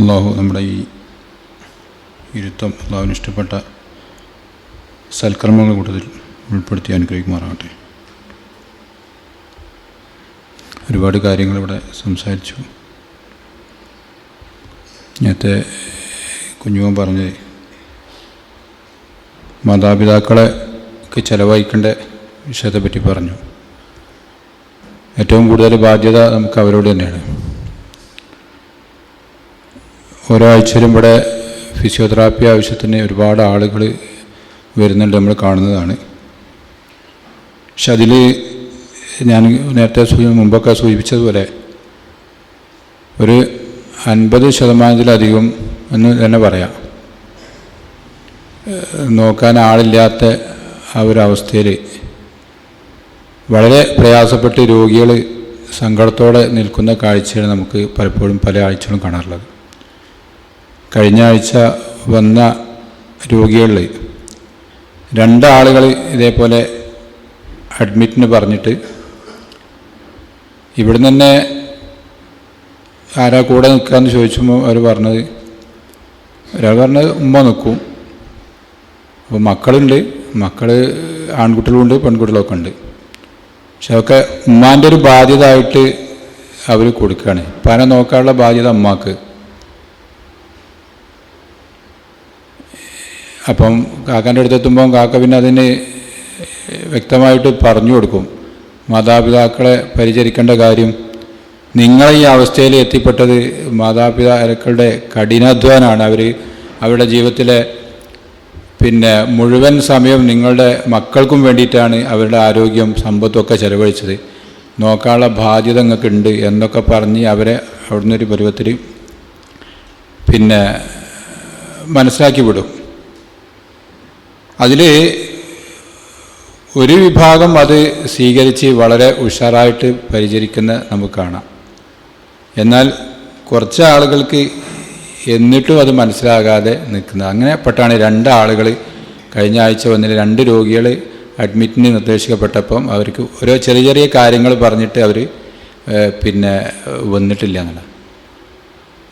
അള്ളാഹു നമ്മുടെ ഈ ഇരുത്തം അള്ളാഹുവിന് ഇഷ്ടപ്പെട്ട സൽക്രമങ്ങൾ കൂട്ടത്തിൽ ഉൾപ്പെടുത്തി അനുഗ്രഹിക്കുമാറാകട്ടെ. ഒരുപാട് കാര്യങ്ങൾ ഇവിടെ സംസാരിച്ചു. നേരത്തെ കുഞ്ഞുമോൻ പറഞ്ഞത് മാതാപിതാക്കളെക്ക് ചിലവഴിക്കേണ്ട വിഷയത്തെ പറ്റി പറഞ്ഞു. ഏറ്റവും കൂടുതൽ ബാധ്യത നമുക്ക് അവരോട് തന്നെയാണ്. ഓരോ ആഴ്ചയിലും ഇവിടെ ഫിസിയോതെറാപ്പി ആവശ്യത്തിന് ഒരുപാട് ആളുകൾ വരുന്നുണ്ട് നമ്മൾ കാണുന്നതാണ്. പക്ഷെ അതിൽ ഞാൻ നേരത്തെ മുമ്പൊക്കെ സൂചിപ്പിച്ചതുപോലെ ഒരു അൻപത് ശതമാനത്തിലധികം എന്ന് തന്നെ പറയാം. നോക്കാൻ ആളില്ലാത്ത ആ ഒരു അവസ്ഥയിൽ വളരെ പ്രയാസപ്പെട്ട് രോഗികൾ സങ്കടത്തോടെ നിൽക്കുന്ന കാഴ്ചയാണ് നമുക്ക് പലപ്പോഴും പല ആഴ്ചകളും കാണാറുള്ളത്. കഴിഞ്ഞ ആഴ്ച വന്ന രോഗികളിൽ രണ്ടാളുകൾ ഇതേപോലെ അഡ്മിറ്റിന് പറഞ്ഞിട്ട് ഇവിടുന്ന് തന്നെ ആരാ കൂടെ നിൽക്കാമെന്ന് ചോദിച്ചപ്പോൾ അവർ പറഞ്ഞത് ഒരാൾ പറഞ്ഞത് ഉമ്മ നിൽക്കും. അപ്പോൾ മക്കളുണ്ട് മക്കൾ ആൺകുട്ടികളുണ്ട് പെൺകുട്ടികളൊക്കെ ഉണ്ട്. പക്ഷെ അതൊക്കെ ഉമ്മാന്റെ ഒരു ബാധ്യത ആയിട്ട് അവർ കൊടുക്കുകയാണ് പന നോക്കാനുള്ള ബാധ്യത അമ്മാക്ക് അപ്പം കാക്കാന്റെ അടുത്തെത്തുമ്പം കാക്ക പിന്നെ അതിന് വ്യക്തമായിട്ട് പറഞ്ഞു കൊടുക്കും. മാതാപിതാക്കളെ പരിചരിക്കേണ്ട കാര്യം നിങ്ങൾ ഈ അവസ്ഥയിൽ എത്തിപ്പെട്ടത് മാതാപിതാക്കളുടെ കഠിനാധ്വാനാണ്. അവർ അവരുടെ ജീവിതത്തിലെ പിന്നെ മുഴുവൻ സമയം നിങ്ങളുടെ മക്കൾക്കും വേണ്ടിയിട്ടാണ് അവരുടെ ആരോഗ്യം സമ്പത്തൊക്കെ ചെലവഴിച്ചത്. നോക്കാനുള്ള ബാധ്യത നിങ്ങൾക്കുണ്ട് എന്നൊക്കെ പറഞ്ഞ് അവരെ അവിടുന്ന് ഒരു പരുവത്തിൽ പിന്നെ മനസ്സിലാക്കി വിടും. അതിൽ ഒരു വിഭാഗം അത് സ്വീകരിച്ച് വളരെ ഉഷാറായിട്ട് പരിചരിക്കുന്ന നമുക്ക് കാണാം. എന്നാൽ കുറച്ച് ആളുകൾക്ക് എന്നിട്ടും അത് മനസ്സിലാകാതെ നിൽക്കുന്നത്. അങ്ങനെ പെട്ടാണ് രണ്ട് ആളുകൾ കഴിഞ്ഞ ആഴ്ച ഒന്നിൽ രണ്ട് രോഗികൾ അഡ്മിറ്റിന് നിർദ്ദേശിക്കപ്പെട്ടപ്പം അവർക്ക് ഓരോ ചെറിയ ചെറിയ കാര്യങ്ങൾ പറഞ്ഞിട്ട് അവർ പിന്നെ വന്നിട്ടില്ല അങ്ങനെ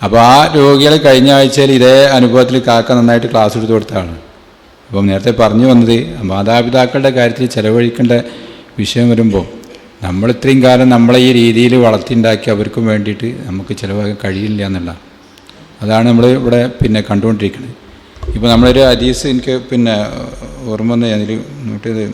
അപ്പോൾ ആ രോഗികൾ കഴിഞ്ഞ ആഴ്ചയിൽ ഇതേ അനുഭവത്തിൽ കാക്ക നന്നായിട്ട് ക്ലാസ് എടുത്ത് കൊടുത്താണ് അപ്പം നേരത്തെ പറഞ്ഞു വന്നത് മാതാപിതാക്കളുടെ കാര്യത്തിൽ ചിലവഴിക്കേണ്ട വിഷയം വരുമ്പോൾ നമ്മൾ ഇത്രയും കാലം നമ്മളെ ഈ രീതിയിൽ വളർത്തിണ്ടാക്കി അവർക്കും വേണ്ടിയിട്ട് നമുക്ക് ചിലവാക്കാൻ കഴിയില്ല എന്നുള്ള അതാണ് നമ്മൾ ഇവിടെ പിന്നെ കണ്ടുകൊണ്ടിരിക്കുന്നത് ഇപ്പോൾ നമ്മളൊരു അരീസ് എനിക്ക് പിന്നെ ഓർമ്മ വന്ന് അതിൽ നോട്ട് ചെയ്ത്.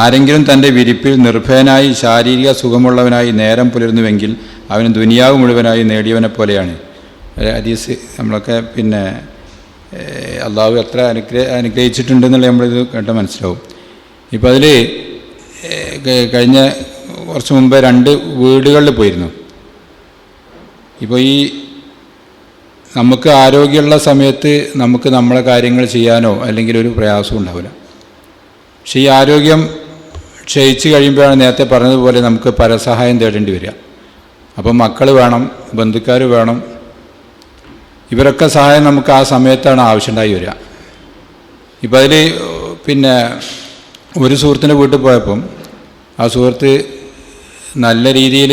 ആരെങ്കിലും തന്റെ വിരിപ്പിൽ നിർഭയനായി ശാരീരിക സുഖമുള്ളവനായി നേരം പുലരുന്നുവെങ്കിൽ അവന് ദുനിയാവ് മുഴുവനായി നേടിയവനെ പോലെയാണ്. അരീസ് നമ്മളൊക്കെ പിന്നെ അള്ളാഹു എത്ര അനുഗ്രഹ അനുഗ്രഹിച്ചിട്ടുണ്ടെന്നുള്ള നമ്മളിത് കേട്ടാൽ മനസ്സിലാവും. ഇപ്പോൾ അതിൽ കഴിഞ്ഞ കുറച്ച് മുമ്പ് രണ്ട് വീടുകളിൽ പോയിരുന്നു. ഇപ്പോൾ ഈ നമുക്ക് ആരോഗ്യമുള്ള സമയത്ത് നമുക്ക് നമ്മളെ കാര്യങ്ങൾ ചെയ്യാനോ അല്ലെങ്കിൽ ഒരു പ്രയാസവും ഉണ്ടാവില്ല. പക്ഷെ ഈ ആരോഗ്യം ക്ഷയിച്ച് കഴിയുമ്പോഴാണ് നേരത്തെ പറഞ്ഞതുപോലെ നമുക്ക് പരസഹായം തേടേണ്ടി വരിക. അപ്പം മക്കൾ വേണം ബന്ധുക്കാർ വേണം. ഇവരൊക്കെ സഹായം നമുക്ക് ആ സമയത്താണ് ആവശ്യമുണ്ടായി വരിക. ഇപ്പം അതിൽ പിന്നെ ഒരു സുഹൃത്തിന്റെ വീട്ടിൽ പോയപ്പം ആ സുഹൃത്ത് നല്ല രീതിയിൽ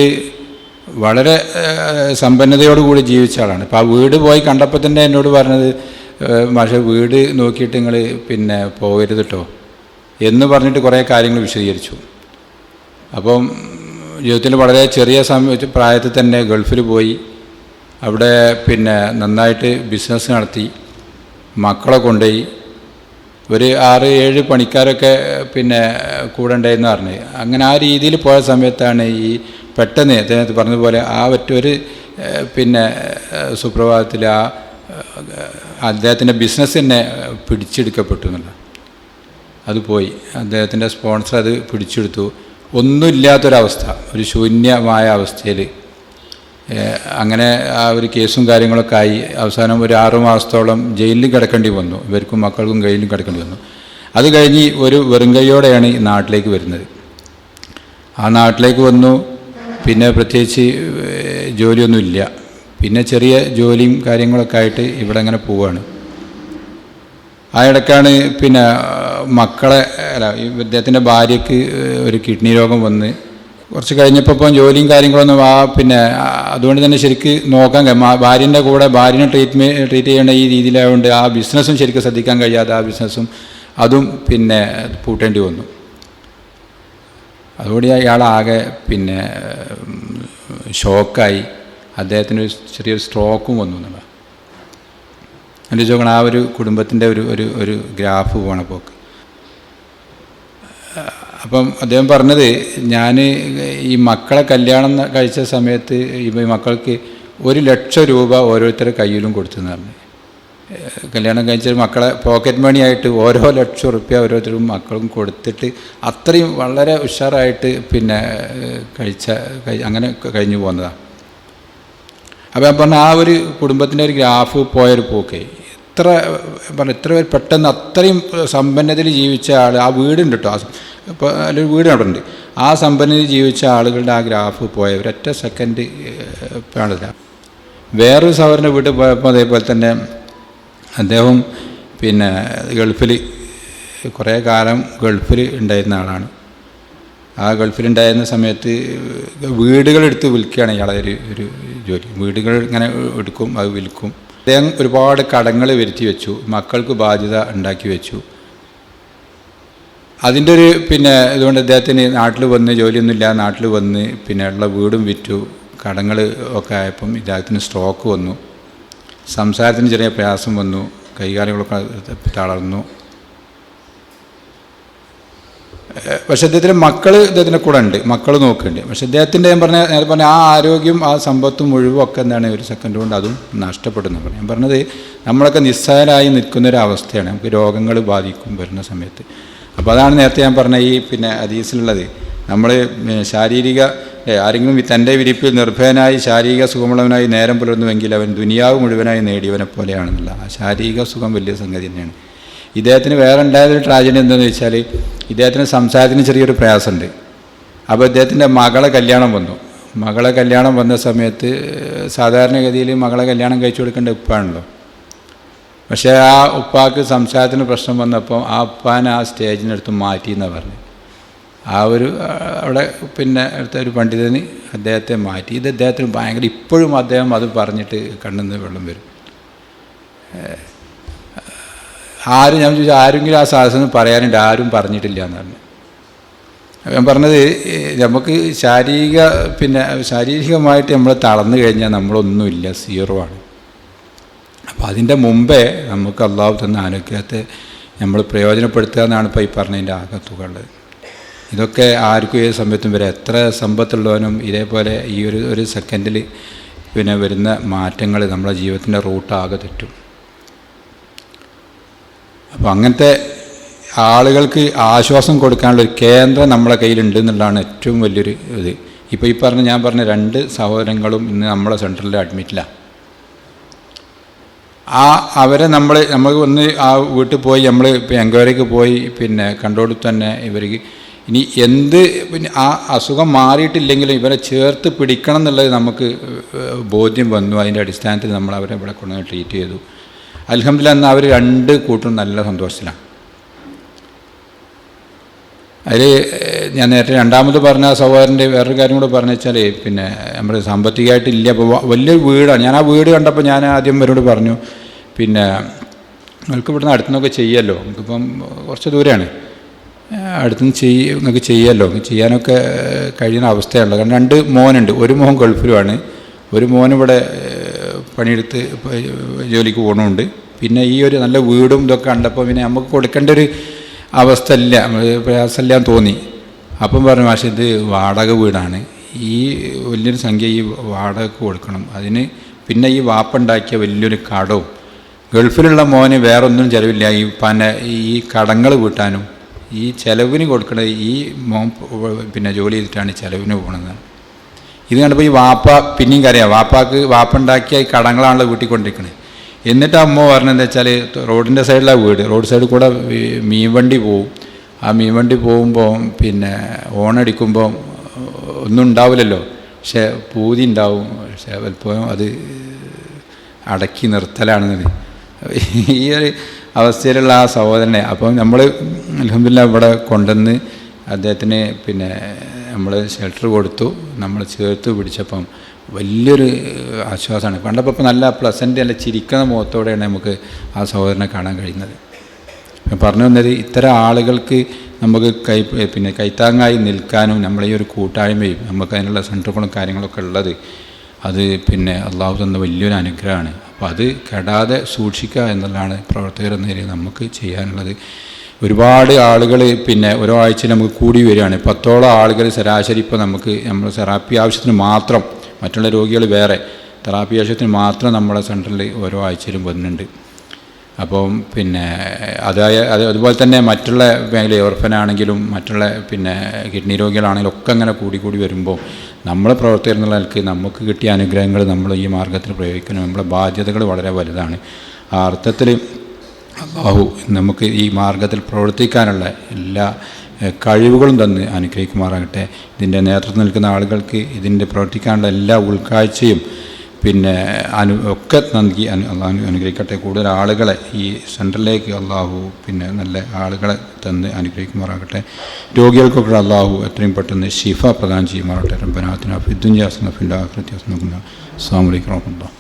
വളരെ സമ്പന്നതയോടുകൂടി ജീവിച്ച ആളാണ്. അപ്പോൾ ആ വീട് പോയി കണ്ടപ്പോൾ തന്നെ എന്നോട് പറഞ്ഞത് പക്ഷേ വീട് നോക്കിയിട്ട് നിങ്ങൾ പിന്നെ പോകരുത് കേട്ടോ എന്ന് പറഞ്ഞിട്ട് കുറേ കാര്യങ്ങൾ വിശദീകരിച്ചു. അപ്പം ജീവിതത്തിൽ വളരെ ചെറിയ സമയത്ത് പ്രായത്തിൽ തന്നെ ഗൾഫിൽ പോയി അവിടെ പിന്നെ നന്നായിട്ട് ബിസിനസ് നടത്തി മക്കളെ കൊണ്ടുപോയി ഒരു ആറ് ഏഴ് പണിക്കാരൊക്കെ പിന്നെ കൂടെ ഉണ്ടായിരുന്നു പറഞ്ഞു. അങ്ങനെ ആ രീതിയിൽ പോയ സമയത്താണ് ഈ പെട്ടെന്ന് അദ്ദേഹത്തെ പറഞ്ഞതുപോലെ ആ ഒറ്റൊരു പിന്നെ സുപ്രഭാതത്തിൽ ആ അദ്ദേഹത്തിന്റെ ബിസിനസ് തന്നെ പിടിച്ചെടുക്കപ്പെട്ടു എന്നുള്ള അത് പോയി. അദ്ദേഹത്തിന്റെ സ്പോൺസർ അത് പിടിച്ചെടുത്തു. ഒന്നുമില്ലാത്തൊരവസ്ഥ. ഒരു ശൂന്യമായ അവസ്ഥയിൽ അങ്ങനെ ആ ഒരു കേസും കാര്യങ്ങളൊക്കെ ആയി. അവസാനം ഒരു ആറു മാസത്തോളം ജയിലിൽ കിടക്കേണ്ടി വന്നു. ഇവർക്കും മക്കൾക്കും ജയിലിൽ കിടക്കേണ്ടി വന്നു. അത് കഴിഞ്ഞ് ഒരു വെറുങ്കൈയോടെയാണ് ഈ നാട്ടിലേക്ക് വരുന്നത്. ആ നാട്ടിലേക്ക് വന്നു. പിന്നെ പ്രത്യേകിച്ച് ജോലിയൊന്നുമില്ല പിന്നെ ചെറിയ ജോലിയും കാര്യങ്ങളൊക്കെ ആയിട്ട് ഇവിടെ അങ്ങനെ പോവുകയാണ് ആ ഇടയ്ക്കാണ് പിന്നെ മക്കളെ അല്ല ഇദ്ദേഹത്തിന്റെ ഭാര്യയ്ക്ക് ഒരു കിഡ്നി രോഗം വന്ന് കുറച്ച് കഴിഞ്ഞപ്പോൾ ജോലിയും കാര്യങ്ങളൊന്നും ആ പിന്നെ അതുകൊണ്ട് തന്നെ ശരിക്ക് നോക്കാൻ ഭാര്യന്റെ കൂടെ ഭാര്യനെ ട്രീറ്റ്മെന്റ് ട്രീറ്റ് ചെയ്യേണ്ട ഈ രീതിയിലായതുകൊണ്ട് ആ ബിസിനസ്സും ശരിക്കും ശ്രദ്ധിക്കാൻ കഴിയാതെ ആ ബിസിനസ്സും അതും പിന്നെ പൂട്ടേണ്ടി വന്നു. അതുകൂടി ഇയാളാകെ പിന്നെ ഷോക്കായി. അദ്ദേഹത്തിന് ഒരു ചെറിയൊരു സ്ട്രോക്കും വന്നു എന്നുള്ളത് എന്റെ ചോദിക്കണം ആ ഒരു കുടുംബത്തിന്റെ ഒരു ഒരു ഒരു ഗ്രാഫ് പോണ പോക്ക്. അപ്പം അദ്ദേഹം പറഞ്ഞത് ഞാൻ ഈ മക്കളെ കല്യാണം കഴിച്ച സമയത്ത് ഈ മക്കൾക്ക് ഒരു ലക്ഷം രൂപ ഓരോരുത്തരുടെ കയ്യിലും കൊടുത്തു എന്ന് പറഞ്ഞു. കല്യാണം കഴിച്ച മക്കളെ പോക്കറ്റ് മണിയായിട്ട് ഓരോ ലക്ഷം റുപ്യ ഓരോരുത്തരും മക്കളും കൊടുത്തിട്ട് അത്രയും വളരെ ഉഷാറായിട്ട് പിന്നെ കഴിച്ച അങ്ങനെ കഴിഞ്ഞു പോകുന്നതാണ് അപ്പം ഞാൻ പറഞ്ഞ ആ ഒരു കുടുംബത്തിന്റെ ഒരു ഗ്രാഫ് പോയൊരു പോക്കേ. എത്ര പറഞ്ഞ എത്ര പേര് പെട്ടെന്ന് അത്രയും സമ്പന്നതയിൽ ജീവിച്ച ആൾ ആ വീടുണ്ട് കേട്ടോ ഇപ്പോൾ അതിലൊരു വീട് അവിടെ ഉണ്ട് ആ സമ്പന്നതയിൽ ജീവിച്ച ആളുകളുടെ ആ ഗ്രാഫ് പോയ ഒരൊറ്റ സെക്കൻഡ് കാണില്ല വേറൊരു സഹോദരന്റെ വീട്ടിൽ പോയപ്പോൾ അതേപോലെ തന്നെ അദ്ദേഹം പിന്നെ ഗൾഫിൽ കുറേ കാലം ഗൾഫിൽ ഉണ്ടായിരുന്ന ആളാണ്. ആ ഗൾഫിലുണ്ടായിരുന്ന സമയത്ത് വീടുകളെടുത്ത് വിൽക്കുകയാണ് ഇയാളെ ഒരു ഒരു ജോലി. വീടുകൾ ഇങ്ങനെ എടുക്കും അത് വിൽക്കും. അദ്ദേഹം ഒരുപാട് കടങ്ങൾ വരുത്തി വെച്ചു മക്കൾക്ക് ബാധ്യത ഉണ്ടാക്കി വെച്ചു. അതിന്റെ ഒരു പിന്നെ ഇതുകൊണ്ട് അദ്ദേഹത്തിന് നാട്ടിൽ വന്ന് ജോലിയൊന്നുമില്ല നാട്ടിൽ വന്ന് പിന്നെ ഉള്ള വീടും വിറ്റു. കടങ്ങൾ ഒക്കെ ആയപ്പം ഇദ്ദേഹത്തിന് സ്ട്രോക്ക് വന്നു. സംസാരത്തിന് ചെറിയ പ്രയാസം വന്നു. കൈകാലുകളൊക്കെ തളർന്നു. പക്ഷെ അദ്ദേഹത്തിന്റെ മക്കൾ ഇദ്ദേഹത്തിന്റെ കൂടെ ഉണ്ട്. മക്കൾ നോക്കുന്നുണ്ട്. പക്ഷെ അദ്ദേഹത്തിന്റെ ഞാൻ പറഞ്ഞ ഞാൻ പറഞ്ഞ ആ ആരോഗ്യം ആ സമ്പത്തും മുഴുവൻ ഒക്കെ എന്താണ് ഒരു സെക്കൻഡ് കൊണ്ട് അതും നഷ്ടപ്പെടുന്നു. ഞാൻ പറഞ്ഞത് നമ്മളൊക്കെ നിസ്സാരമായി നിൽക്കുന്ന ഒരു അവസ്ഥയാണ് നമുക്ക് രോഗങ്ങൾ ബാധിക്കും വരുന്ന സമയത്ത്. അപ്പോൾ അതാണ് നേരത്തെ ഞാൻ പറഞ്ഞ ഈ പിന്നെ അതീസിലുള്ളത്. നമ്മൾ ശാരീരിക ആരെങ്കിലും തന്റെ വിരിപ്പിൽ നിർഭയനായി ശാരീരിക സുഖമുള്ളവനായി നേരം പുലർന്നുവെങ്കിൽ അവൻ ദുനിയാവ് മുഴുവനായി നേടിയവനെ പോലെയാണെന്നുള്ള ആ ശാരീരിക സുഖം വലിയ സംഗതി തന്നെയാണ്. ഇദ്ദേഹത്തിന് വേറെ ഉണ്ടായതൊരു ട്രാജഡി എന്താണെന്ന് വെച്ചാൽ ഇദ്ദേഹത്തിന് സംസാരത്തിന് ചെറിയൊരു പ്രയാസമുണ്ട്. അപ്പോൾ ഇദ്ദേഹത്തിന്റെ മകളെ കല്യാണം വന്നു. മകളെ കല്യാണം വന്ന സമയത്ത് സാധാരണഗതിയിൽ മകളെ കല്യാണം കഴിച്ചു കൊടുക്കേണ്ട ഉപ്പാണല്ലോ. പക്ഷേ ആ ഉപ്പാക്ക് സംശയത്തിന് പ്രശ്നം വന്നപ്പോൾ ആ ഉപ്പാനെ ആ സ്റ്റേജിനടുത്ത് മാറ്റി എന്നാണ് പറഞ്ഞു. ആ ഒരു അവിടെ പിന്നെ അടുത്ത ഒരു പണ്ഡിതന് അദ്ദേഹത്തെ മാറ്റി. ഇത് അദ്ദേഹത്തിന് ഭയങ്കര ഇപ്പോഴും അദ്ദേഹം അത് പറഞ്ഞിട്ട് കണ്ണിന്ന് വെള്ളം വരും. ആരും ഞാൻ ചോദിച്ചു ആരെങ്കിലും ആ സാഹസം പറയാനുണ്ട്? ആരും പറഞ്ഞിട്ടില്ല എന്ന് പറഞ്ഞു. ഞാൻ പറഞ്ഞത് നമുക്ക് ശാരീരിക പിന്നെ ശാരീരികമായിട്ട് നമ്മൾ തളർന്നു കഴിഞ്ഞാൽ നമ്മളൊന്നുമില്ല സീറോ ആണ്. അപ്പോൾ അതിന്റെ മുമ്പേ നമുക്ക് അള്ളാഹു തന്ന അനുഗ്രഹത്തെ നമ്മൾ പ്രയോജനപ്പെടുത്തുക എന്നാണ് ഇപ്പോൾ ഈ പറഞ്ഞതിന്റെ ആകത്തുകൾ. ഇതൊക്കെ ആർക്കും ഏത് സമയത്തും വരെ. എത്ര സമ്പത്തുള്ളവനും ഇതേപോലെ ഈ ഒരു ഒരു സെക്കൻഡിൽ പിന്നെ വരുന്ന മാറ്റങ്ങൾ നമ്മുടെ ജീവിതത്തിന്റെ റൂട്ടാകെ തെറ്റും. അപ്പോൾ അങ്ങനത്തെ ആളുകൾക്ക് ആശ്വാസം കൊടുക്കാനുള്ള ഒരു കേന്ദ്രം നമ്മളെ കയ്യിലുണ്ട് എന്നുള്ളതാണ് ഏറ്റവും വലിയൊരു ഇത്. ഇപ്പോൾ ഈ പറഞ്ഞ ഞാൻ പറഞ്ഞ രണ്ട് സഹോദരങ്ങളും ഇന്ന് നമ്മളെ സെന്ററിൽ അഡ്മിറ്റിലാണ് ആ അവരെ നമ്മൾ നമ്മൾ ഒന്ന് ആ വീട്ടിൽ പോയി നമ്മൾ എൻക്വയറിക്ക് പോയി പിന്നെ കണ്ടോട് തന്നെ ഇവർക്ക്. ഇനി എന്ത് പിന്നെ ആ അസുഖം മാറിയിട്ടില്ലെങ്കിലും ഇവരെ ചേർത്ത് പിടിക്കണം എന്നുള്ളത് നമുക്ക് ബോധ്യം വന്നു. അതിന്റെ അടിസ്ഥാനത്തിൽ നമ്മൾ അവരെ ഇവിടെ കൊണ്ടുവന്ന് ട്രീറ്റ് ചെയ്തു. അലഹമില്ല എന്നാൽ അവർ രണ്ട് കൂട്ടും നല്ല സന്തോഷത്തിലാണ്. അതിൽ ഞാൻ നേരത്തെ രണ്ടാമത് പറഞ്ഞ സഹോദരന്റെ വേറൊരു കാര്യം കൂടെ പറഞ്ഞു വെച്ചാൽ പിന്നെ നമ്മൾ സാമ്പത്തികമായിട്ടില്ല. അപ്പോൾ വലിയൊരു വീടാണ്. ഞാൻ ആ വീട് കണ്ടപ്പോൾ ഞാൻ ആദ്യം അവരോട് പറഞ്ഞു പിന്നെ നിങ്ങൾക്ക് ഇവിടുന്ന് അടുത്തുനിന്നൊക്കെ ചെയ്യാമല്ലോ നമുക്കിപ്പം കുറച്ച് ദൂരമാണ് അടുത്തുനിന്ന് ചെയ്യ നിങ്ങൾക്ക് ചെയ്യാമല്ലോ ചെയ്യാനൊക്കെ കഴിയുന്ന അവസ്ഥയാണല്ലോ. കാരണം രണ്ട് മോനുണ്ട്. ഒരു മോൻ ഗൾഫിലുമാണ്. ഒരു മോൻ ഇവിടെ പണിയെടുത്ത് ജോലിക്ക് പോകണമുണ്ട് പിന്നെ ഈ ഒരു നല്ല വീടും ഇതൊക്കെ കണ്ടപ്പോൾ പിന്നെ നമുക്ക് കൊടുക്കേണ്ട ഒരു അവസ്ഥ പ്രയാസമില്ല എന്ന് തോന്നി. അപ്പം പറഞ്ഞു പക്ഷേ ഇത് വാടക വീടാണ്. ഈ വലിയൊരു സംഖ്യ ഈ വാടകക്ക് കൊടുക്കണം. അതിന് പിന്നെ ഈ വാപ്പുണ്ടാക്കിയ വലിയൊരു കടവും ഗൾഫിലുള്ള മോന് വേറൊന്നും ചിലവില്ല. ഈ പന ഈ കടങ്ങൾ വീട്ടാനും ഈ ചിലവിന് കൊടുക്കണ ഈ മോൻ പിന്നെ ജോലി ചെയ്തിട്ടാണ് ചിലവിന് പോകണത് ഇത് കണ്ടപ്പോൾ ഈ വാപ്പ പിന്നെയും കരയാം. വാപ്പാക്ക് വാപ്പുണ്ടാക്കിയ ഈ കടങ്ങളാണല്ലോ വീട്ടിക്കൊണ്ടിരിക്കണത് എന്നിട്ട് അമ്മ പറഞ്ഞതെന്ന് വെച്ചാൽ റോഡിന്റെ സൈഡിലാണ് വീട്. റോഡ് സൈഡിൽ കൂടെ മീൻ വണ്ടി പോവും. ആ മീൻ വണ്ടി പോകുമ്പോൾ പിന്നെ ഓണടിക്കുമ്പോൾ ഒന്നും ഉണ്ടാവില്ലല്ലോ. പക്ഷേ പൂതി ഉണ്ടാവും. പക്ഷേ പലപ്പോഴും അത് അടക്കി നിർത്തലാണെന്നത് ഈ ഒരു അവസ്ഥയിലുള്ള ആ സഹോദരനെ അപ്പം നമ്മൾ അലഹമില്ല ഇവിടെ കൊണ്ടുവന്ന് അദ്ദേഹത്തിന് പിന്നെ നമ്മൾ ഷെൽട്ടർ കൊടുത്തു. നമ്മൾ ചേർത്ത് പിടിച്ചപ്പം വലിയൊരു ആശ്വാസമാണ്. കണ്ടപ്പോൾ ഇപ്പം നല്ല പ്ലസന്റ് നല്ല ചിരിക്കുന്ന മുഖത്തോടെയാണ് നമുക്ക് ആ സഹോദരനെ കാണാൻ കഴിയുന്നത്. പറഞ്ഞു വന്നത് ഇത്തരം ആളുകൾക്ക് നമുക്ക് കൈ പിന്നെ കൈത്താങ്ങായി നിൽക്കാനും നമ്മളെ ഈ ഒരു കൂട്ടായ്മയും നമുക്ക് അതിനുള്ള സെന്ററുകളും കാര്യങ്ങളൊക്കെ ഉള്ളത് അത് പിന്നെ അള്ളാഹു തന്ന വലിയൊരു അനുഗ്രഹമാണ്. അപ്പോൾ അത് കെടാതെ സൂക്ഷിക്കുക എന്നുള്ളതാണ് പ്രവർത്തകർ എന്ന നിലയിൽ നമുക്ക് ചെയ്യാനുള്ളത്. ഒരുപാട് ആളുകൾ പിന്നെ ആഴ്ചയിൽ നമുക്ക് കൂടി വരികയാണ്. പത്തോളം ആളുകൾ ശരാശരി ഇപ്പോൾ നമുക്ക് നമ്മൾ സെറാപ്പി ആവശ്യത്തിന് മാത്രം മറ്റുള്ള രോഗികൾ വേറെ. തെറാപ്പി ആവശ്യത്തിന് മാത്രം നമ്മുടെ സെന്ററിൽ ഓരോ ആഴ്ചയിലും വരുന്നുണ്ട്. അപ്പം പിന്നെ അതായ അത് അതുപോലെ തന്നെ മറ്റുള്ള മേഖല ഓർഫനാണെങ്കിലും മറ്റുള്ള പിന്നെ കിഡ്നി രോഗികളാണെങ്കിലും ഒക്കെ അങ്ങനെ കൂടി കൂടി വരുമ്പോൾ നമ്മൾ പ്രവർത്തകർ എന്നുള്ള നമുക്ക് കിട്ടിയ അനുഗ്രഹങ്ങൾ നമ്മൾ ഈ മാർഗത്തിൽ പ്രയോഗിക്കണം. നമ്മുടെ ബാധ്യതകൾ വളരെ വലുതാണ്. ആ അർത്ഥത്തിൽ ബാഹു നമുക്ക് ഈ മാർഗത്തിൽ പ്രവർത്തിക്കാനുള്ള എല്ലാ കഴിവുകളും തന്ന് അനുഗ്രഹിക്കുമാറാകട്ടെ. ഇതിന്റെ നേതൃത്വം നിൽക്കുന്ന ആളുകൾക്ക് ഇതിന്റെ പ്രവർത്തിക്കാനുള്ള എല്ലാ ഉൾക്കാഴ്ചയും പിന്നെ അനു ഒക്കെ നൽകി അനു അള്ളാഹു അനുഗ്രഹിക്കട്ടെ. കൂടുതൽ ആളുകളെ ഈ സെന്ററിലേക്ക് അള്ളാഹു പിന്നെ നല്ല ആളുകളെ തന്ന് അനുഗ്രഹിക്കുമാറാകട്ടെ. രോഗികൾക്കൊക്കെ അള്ളാഹു എത്രയും പെട്ടെന്ന് ഷിഫ പ്രദാനം ചെയ്യുമാറാകട്ടെ. റബ്ബനാത്തിന ഫിദ്ദുഞ്ചാസ്ന ഫിൽ ആഖിറത്തി ഹസ്ന അസ്സാം വലൈക്കും വാഹമത്തുള്ളാഹി